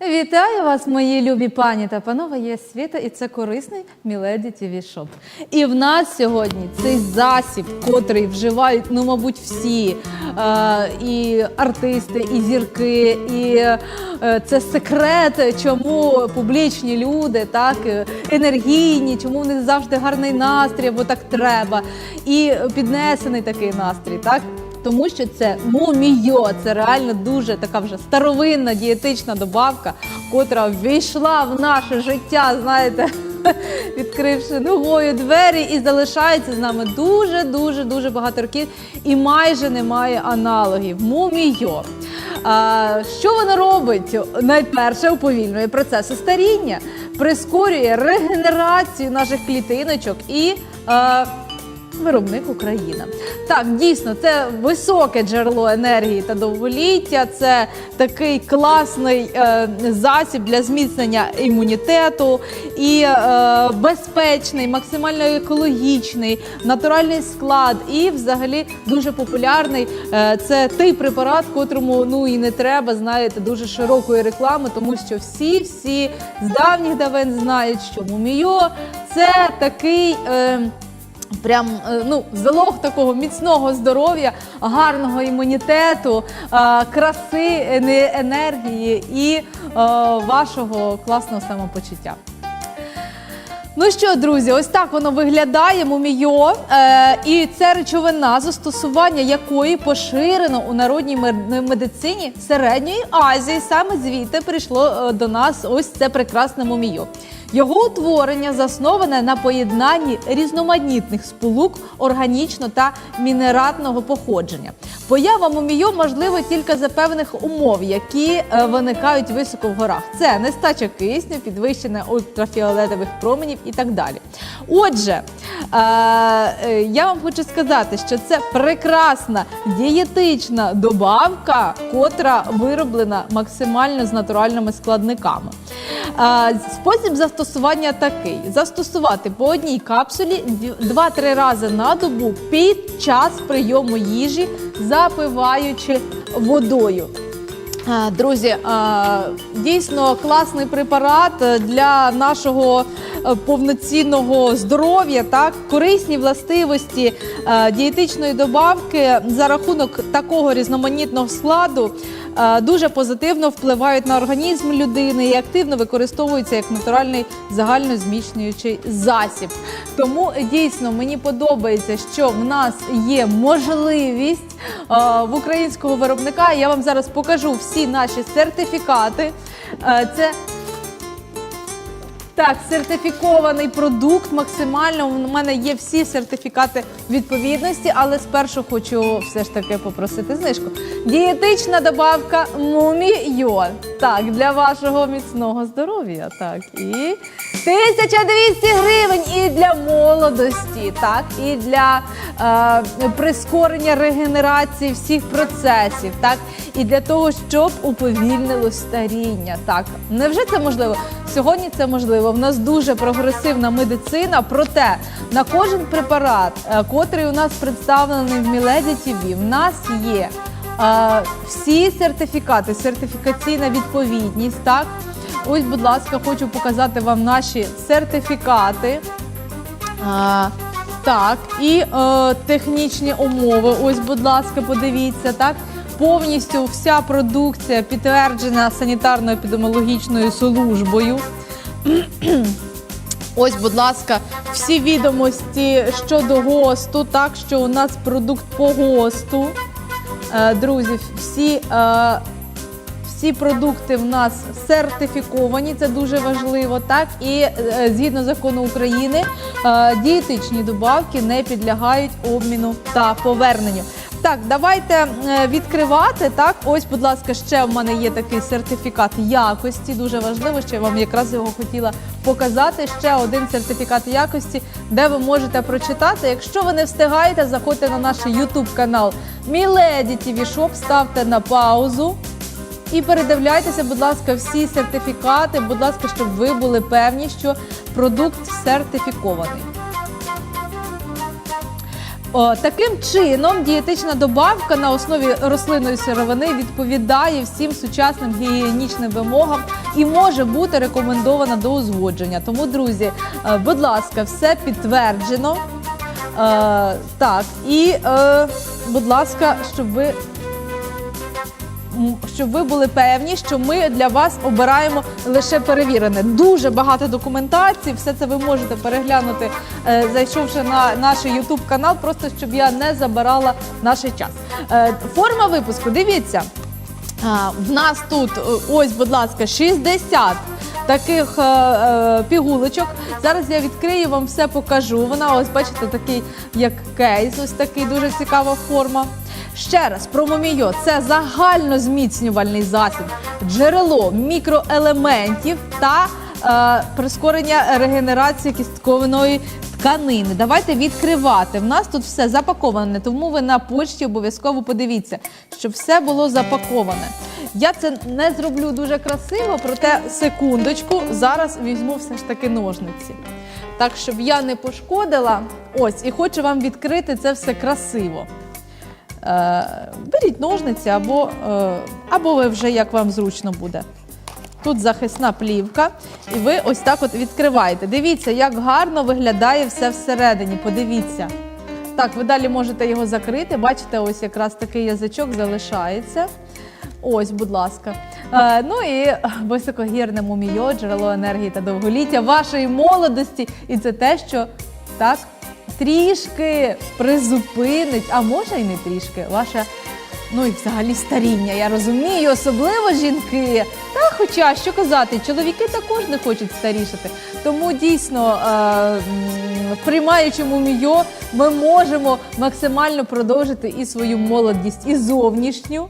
Вітаю вас, мої любі пані та панове. Я Світа, і це корисний Міледі ТВ Шоп. І в нас сьогодні цей засіб, котрий вживають, ну, мабуть, всі е, і артисти, і зірки, і е, це секрет, чому публічні люди так е, енергійні, чому в них завжди гарний настрій, бо так треба, і піднесений такий настрій, так. Тому що це мумійо, це реально дуже така вже старовинна дієтична добавка, котра ввійшла в наше життя, знаєте, відкривши ногою двері і залишається з нами дуже дуже дуже багато років і майже немає аналогів. Мумійо. А, що вона робить? Найперше уповільнює процеси старіння, прискорює регенерацію наших клітиночок і. е, Виробник Україна. Так, дійсно, це високе джерело енергії та довголіття. Це такий класний е, засіб для зміцнення імунітету і е, безпечний, максимально екологічний, натуральний склад. І, взагалі, дуже популярний. Е, це той препарат, котрому ну і не треба, знаєте, дуже широкої реклами, тому що всі, всі з давніх давен знають, що мумійо це такий. Е, Прям е, ну залог такого міцного здоров'я, гарного імунітету, е, краси, енергії і е, вашого класного самопочуття. Ну що, друзі, ось так воно виглядає мумійо. Е, і це речовина, застосування якої поширено у народній медицині середньої Азії. Саме звідти прийшло до нас ось це прекрасне мумійо. Його утворення засноване на поєднанні різноманітних сполук органічно та мінератного походження. Поява мумійо можливо тільки за певних умов, які е, виникають високо в горах. Це нестача кисню, підвищення ультрафіолетових променів і так далі. Отже, е, е, я вам хочу сказати, що це прекрасна дієтична добавка, котра вироблена максимально з натуральними складниками. Спосіб застосування такий: застосувати по одній капсулі 2-3 рази на добу під час прийому їжі, запиваючи водою. Е, Друзі, е, дійсно класний препарат е, для нашого повноцінного здоров'я. Так, корисні властивості дієтичної добавки за рахунок такого різноманітного складу дуже позитивно впливають на організм людини і активно використовуються як натуральний загальнозміцнюючий засіб. Тому дійсно мені подобається, що в нас є можливість в українського виробника. Я вам зараз покажу всі наші сертифікати. Це так, сертифікований продукт максимально. У мене є всі сертифікати відповідності, але спершу хочу все ж таки попросити знижку. Дієтична добавка Мумійо. Так, для вашого міцного здоров'я. Так, і 1200 гривень і для молодості, так, і для е, прискорення регенерації всіх процесів, так, і для того, щоб уповільнило старіння. Так, невже це можливо? Сьогодні це можливо. В нас дуже прогресивна медицина. Проте на кожен препарат, е, котрий у нас представлений в Міледі ТВ, в нас є е, всі сертифікати, сертифікаційна відповідність. Так, ось, будь ласка, хочу показати вам наші сертифікати. А, так, і е, технічні умови. Ось, будь ласка, подивіться, так. Повністю вся продукція підтверджена санітарно-епідеміологічною службою. Ось, будь ласка, всі відомості щодо ГОСТу, так що у нас продукт по ГОСТу. Е, друзі, всі, е, всі продукти в нас сертифіковані, це дуже важливо. Так і е, згідно закону України, дієтичні добавки не підлягають обміну та поверненню. Так, давайте е, відкривати. Так, ось, будь ласка, ще в мене є такий сертифікат якості. Дуже важливо, що я вам якраз його хотіла показати. Ще один сертифікат якості, де ви можете прочитати. Якщо ви не встигаєте, заходьте на наш YouTube канал Міледі ТВ Шоп, ставте на паузу. І передивляйтеся, будь ласка, всі сертифікати, будь ласка, щоб ви були певні, що продукт сертифікований. О, таким чином, дієтична добавка на основі рослинної сировини відповідає всім сучасним гігієнічним вимогам і може бути рекомендована до узгодження. Тому, друзі, е, будь ласка, все підтверджено. Е, так, і, е, будь ласка, щоб ви щоб ви були певні, що ми для вас обираємо лише перевірене. Дуже багато документації. Все це ви можете переглянути, е, зайшовши на наш YouTube канал, просто щоб я не забирала наш час. Е, форма випуску. Дивіться. В нас тут е, ось, будь ласка, 60 таких е, пігулочок. Зараз я відкрию вам все покажу. Вона ось бачите, такий як кейс, ось такий дуже цікава форма. Ще раз про Момійо. Це загальнозміцнювальний засіб, джерело мікроелементів та е, прискорення регенерації кістковної тканини. Давайте відкривати. В нас тут все запаковане, тому ви на почті обов'язково подивіться, щоб все було запаковане. Я це не зроблю дуже красиво, проте секундочку, зараз візьму все ж таки ножниці. Так, щоб я не пошкодила. Ось, і хочу вам відкрити це все красиво. Е, беріть ножниці або, е, або ви вже як вам зручно буде. Тут захисна плівка, і ви ось так от відкриваєте. Дивіться, як гарно виглядає все всередині. Подивіться. Так, ви далі можете його закрити. Бачите, ось якраз такий язичок залишається. Ось, будь ласка. Е, ну і високогірне мумійо, джерело енергії та довголіття вашої молодості. І це те, що так трішки призупинить, а може і не трішки, ваше. Ну і взагалі старіння, я розумію, особливо жінки. Та хоча що казати, чоловіки також не хочуть старішати. Тому дійсно, е, приймаючи мумійо, ми можемо максимально продовжити і свою молодість, і зовнішню.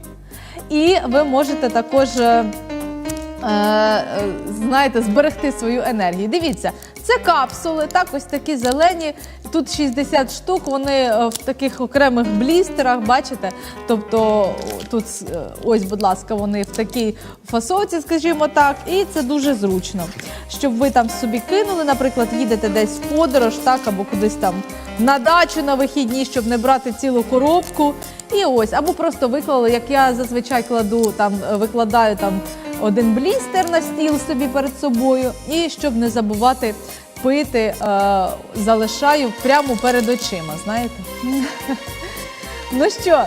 І ви можете також. е, е, знаєте, зберегти свою енергію. Дивіться, це капсули, так, ось такі зелені. Тут 60 штук, вони е, в таких окремих блістерах, бачите? Тобто тут е, ось, будь ласка, вони в такій фасовці, скажімо так, і це дуже зручно. Щоб ви там собі кинули, наприклад, їдете десь в подорож, так, або кудись там на дачу на вихідні, щоб не брати цілу коробку. І ось, або просто виклали, як я зазвичай кладу, там викладаю там один блістер на стіл собі перед собою, і щоб не забувати пити, е, залишаю прямо перед очима. Знаєте? ну що?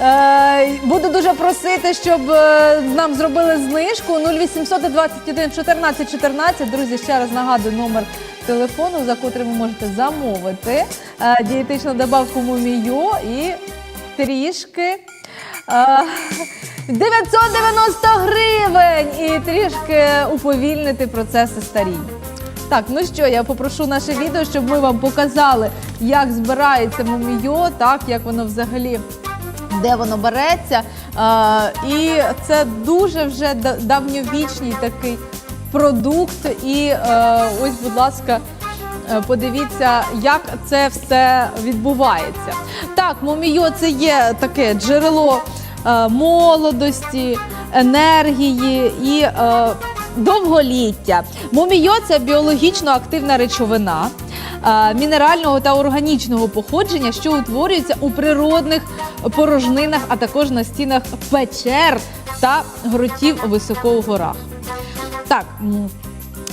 Е, буду дуже просити, щоб е, нам зробили знижку 0800 21 14 14. Друзі, ще раз нагадую номер телефону, за котрим ви можете замовити дієтичну добавку Мумію і трішки. Е, 990 гривень і трішки уповільнити процеси старіння. Так, ну що, я попрошу наше відео, щоб ми вам показали, як збирається мумійо, так, як воно взагалі, де воно береться. А, і це дуже вже давньовічний такий продукт. І е, ось, будь ласка, Е, Подивіться, як це все відбувається. Так, мумійо це є таке джерело молодості, енергії і е, довголіття. Мумійо це біологічно активна речовина. е, Мінерального та органічного походження, що утворюється у природних порожнинах, а також на стінах печер та гротів високо у горах. Так,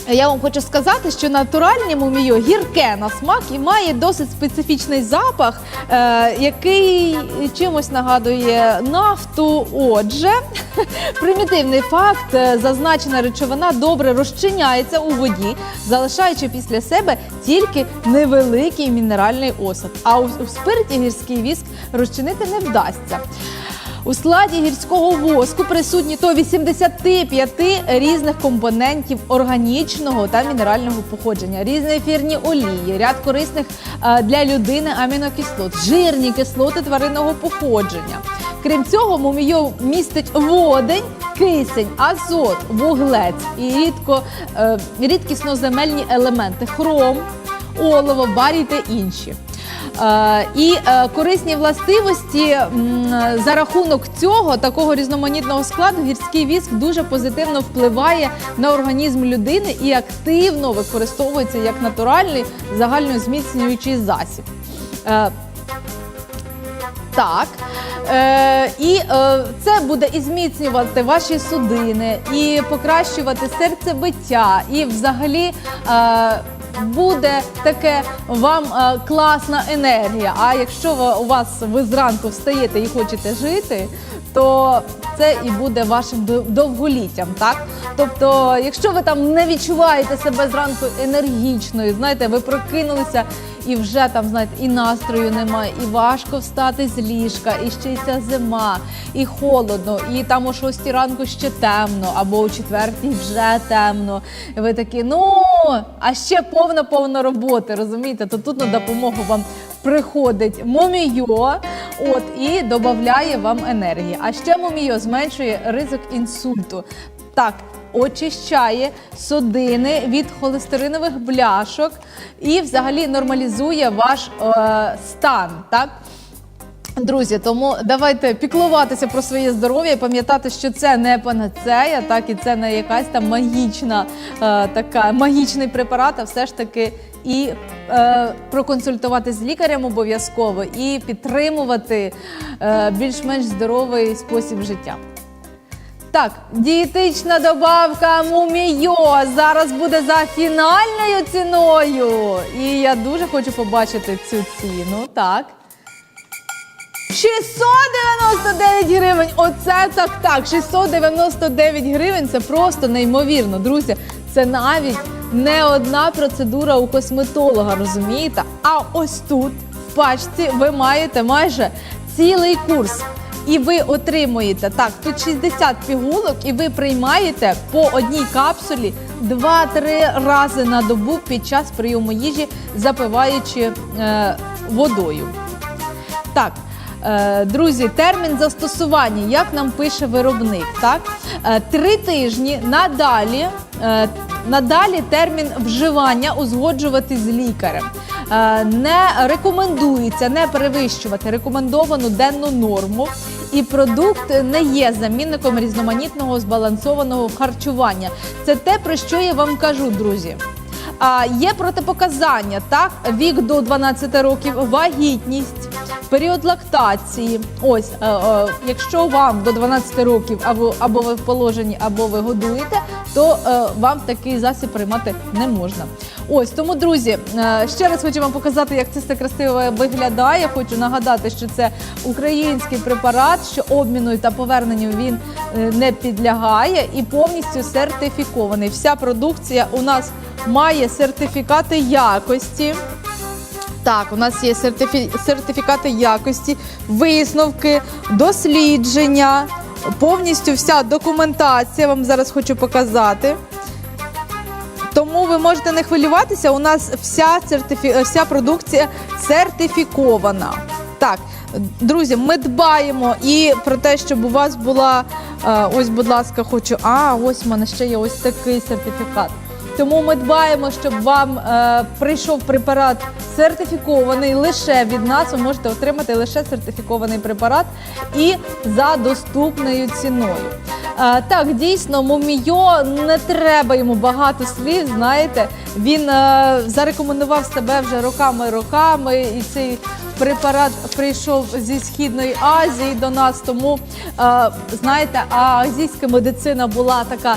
я вам хочу сказати, що натуральне муміо гірке на смак і має досить специфічний запах, е, який чимось нагадує нафту. Отже, примітивний факт: е, зазначена речовина добре розчиняється у воді, залишаючи після себе тільки невеликий мінеральний осад. А у, у спирті гірський віск розчинити не вдасться. У складі гірського воску присутні до 85 різних компонентів органічного та мінерального походження, різні ефірні олії, ряд корисних е, для людини амінокислот, жирні кислоти тваринного походження. Крім цього, мумійо містить водень, кисень, азот, вуглець і рідко, е, рідкісноземельні елементи хром, олово, барій та інші. Е, І е, корисні властивості за рахунок цього такого різноманітного складу гірський віск дуже позитивно впливає на організм людини і активно використовується як натуральний загальнозміцнюючий засіб. Е, Так. Е, і е, це буде і зміцнювати ваші судини, і покращувати серцебиття, і взагалі. Е, Буде таке вам е, класна енергія. А якщо у вас ви зранку встаєте і хочете жити, то це і буде вашим довголіттям, так? Тобто, якщо ви там не відчуваєте себе зранку енергічною, знаєте, ви прокинулися і вже там, знаєте, і настрою немає, і важко встати з ліжка, і ще й ця зима, і холодно, і там о 6 ранку ще темно, або о 4 вже темно. І ви такі, ну а ще повно-повно роботи, розумієте? То тут на допомогу вам приходить мумійо, от і додає вам енергії. А ще мумійо зменшує ризик інсульту. Так, очищає судини від холестеринових бляшок і взагалі нормалізує ваш е, стан. Так? Друзі, тому давайте піклуватися про своє здоров'я і пам'ятати, що це не панацея, так і це не якась там магічна е, така магічний препарат, а все ж таки і е, проконсультувати з лікарем обов'язково і підтримувати е, більш-менш здоровий спосіб життя. Так, дієтична добавка Мумійо зараз буде за фінальною ціною. І я дуже хочу побачити цю ціну. Так. 699 гривень! Оце так так. 699 гривень це просто неймовірно. Друзі, це навіть не одна процедура у косметолога, розумієте? А ось тут, в пачці, ви маєте майже цілий курс. І ви отримуєте так, тут 60 пігулок, і ви приймаєте по одній капсулі 2-3 рази на добу під час прийому їжі, запиваючи е, водою. Так, е, друзі, термін застосування, як нам пише виробник, так? Е, Три тижні надалі, е, надалі термін вживання узгоджувати з лікарем. Е, Не рекомендується не перевищувати рекомендовану денну норму. І продукт не є замінником різноманітного збалансованого харчування. Це те, про що я вам кажу, друзі. А, є протипоказання, так? Вік до 12 років, вагітність, період лактації. Ось, е, е, якщо вам до 12 років або, або ви в положенні, або ви годуєте, то е, вам такий засіб приймати не можна. Ось тому, друзі, е, ще раз хочу вам показати, як це все красиво виглядає. Хочу нагадати, що це український препарат, що обміну та поверненню він е, не підлягає і повністю сертифікований. Вся продукція у нас має сертифікати якості. Так, у нас є сертифі- сертифікати якості, висновки, дослідження, повністю вся документація. Вам зараз хочу показати. Ви можете не хвилюватися. У нас вся сертифі... вся продукція сертифікована. Так, друзі, ми дбаємо і про те, щоб у вас була е, ось, будь ласка, хочу. А, ось в мене ще є ось такий сертифікат. Тому ми дбаємо, щоб вам е, прийшов препарат сертифікований лише від нас. Ви можете отримати лише сертифікований препарат і за доступною ціною. Е, так, дійсно, Мумійо не треба йому багато слів. Знаєте, він е, зарекомендував себе вже роками-роками, і цей препарат прийшов зі східної Азії до нас. Тому е, знаєте, а азійська медицина була така.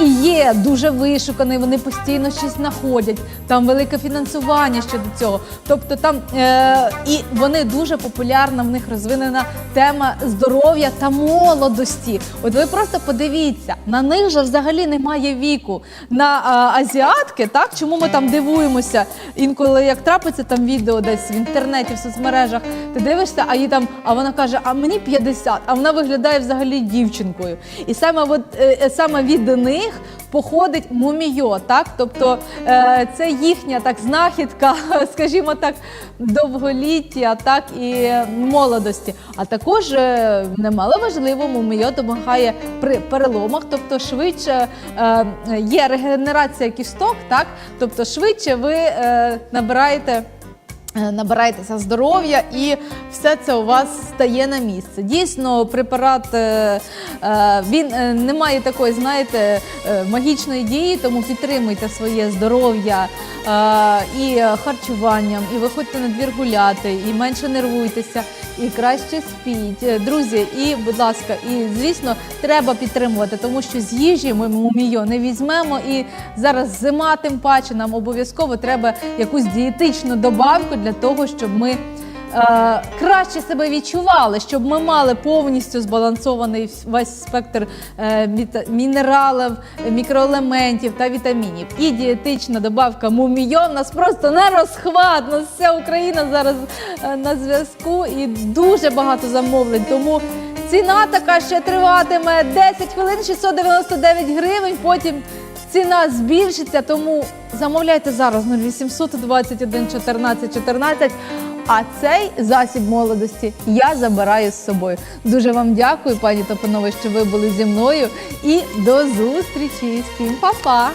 І є дуже вишуканою, вони постійно щось знаходять. Там велике фінансування щодо цього. Тобто там е, і вони дуже популярна, в них розвинена тема здоров'я та молодості. От ви просто подивіться, на них же взагалі немає віку. На а, азіатки, так чому ми там дивуємося? Інколи як трапиться там відео десь в інтернеті, в соцмережах, ти дивишся, а їй там, а вона каже, а мені 50, а вона виглядає взагалі дівчинкою. І саме от е, е, саме від них походить мумійо, так? Тобто е, це їхня так знахідка, скажімо так, довголіття, так і молодості. А також е, немало важливо, мумійо допомагає при переломах, тобто швидше е, є регенерація кісток, так? Тобто швидше ви набираєте. Е, Набираєтеся здоров'я і все це у вас стає на місце. Дійсно, препарат е, е, він не має такої, знаєте, магічної дії, тому підтримуйте своє здоров'я і харчуванням, і виходьте на двір гуляти, і менше нервуйтеся. І краще спіть. Е, Друзі, і будь ласка, і звісно, треба підтримувати, тому що з їжі ми мумійо не візьмемо. І зараз зима, тим паче нам обов'язково треба якусь дієтичну добавку для того, щоб ми. Е, Краще себе відчували, щоб ми мали повністю збалансований весь спектр е, мінералів, мікроелементів та вітамінів. І дієтична добавка мумійо в нас просто не розхват. Нас вся Україна зараз е, на зв'язку і дуже багато замовлень. Тому ціна така ще триватиме 10 хвилин 699 гривень. Потім ціна збільшиться, тому замовляйте зараз 0800 21 14 14. А цей засіб молодості я забираю з собою. Дуже вам дякую, пані та що ви були зі мною. І до зустрічі. Всім па-па!